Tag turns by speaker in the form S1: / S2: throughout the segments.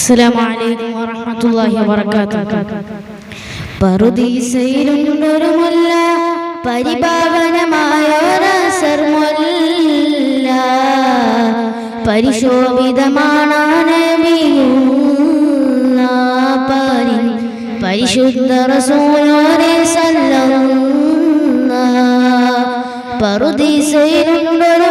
S1: അസ്സലാമു അലൈക്കും വറഹ്മത്തുള്ളാഹി വബറകാതുഹു. പറുദീസയിലുണ്ടൊരു മുല്ല പരിപാവനമായ ഒരസർമുല്ല പരിശോഭിതമാണ് നബിയുള്ള പരി പരിശുദ്ധ റസൂലോനെ സല്ലല്ലാഹു പറുദീസയിലുണ്ടൊരു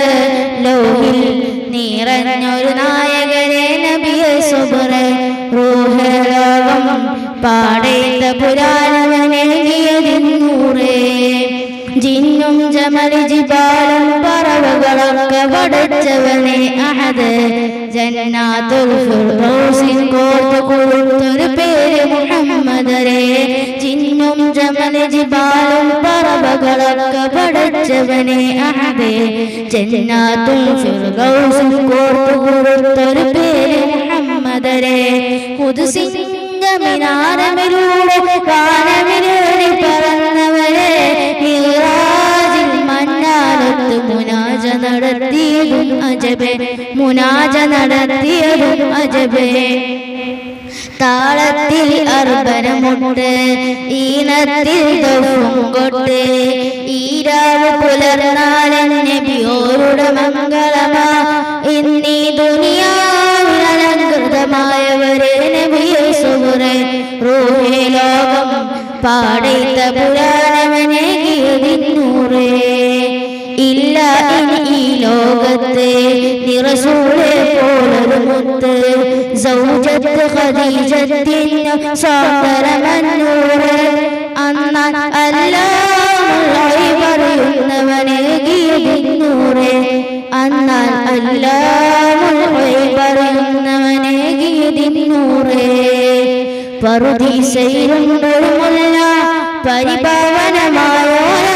S1: പാടേത്ത പുരാണവനെഴുതിയതിന്നൂറേ ജിന്നും ജമലി ജിബാലും പറവകളൊക്കെ പടച്ചവനെ അഹദ്. ജന്നാത്തുൽ ഫിർദൗസിൽ കോർത്തു കൊടുത്തൊരു പേര് മുഹമ്മദരെ ജിന്നും ജമലി ജിബാലും പറവകളൊക്കെ പടച്ചവനെ അഹദ്. ജന്നാത്തുൽ ഫിർദൗസിൽ കോർത്തു കൊടുത്തൊരു പേര് മുഹമ്മദരെ കുതുസിന്റെ മിനാരമിലൂടെ കാനമിലേറി പറന്നവരെ മന്നാലത്ത് മുനാജ നടത്തിയതും അജബേ മുനാജ നടത്തിയതും അജബേ. താളത്തിൽ അർബനമുണ്ട് ഈനത്തിൽ ഈരാവ് പുലർന്നാലൻ പാടൈത്ത പുരാണവനെ ഗീതിന്നൂറേ ഇല്ല ഈ ലോകത്ത് നിറസൂളെ പോലൊരു മുത്ത്. സൗജത്ത് ഖദീജത്തിന് സാദരമന്നൂറ് അന്നാൽ അല്ലായി പറയുന്നവനെ ഗീതിന്നൂറ് അന്നാൽ അല്ലാഹുള്ളാഹി പറയുന്നവനെ ഗീതിന്നൂറ് മുല്ല പരിപാവനമായ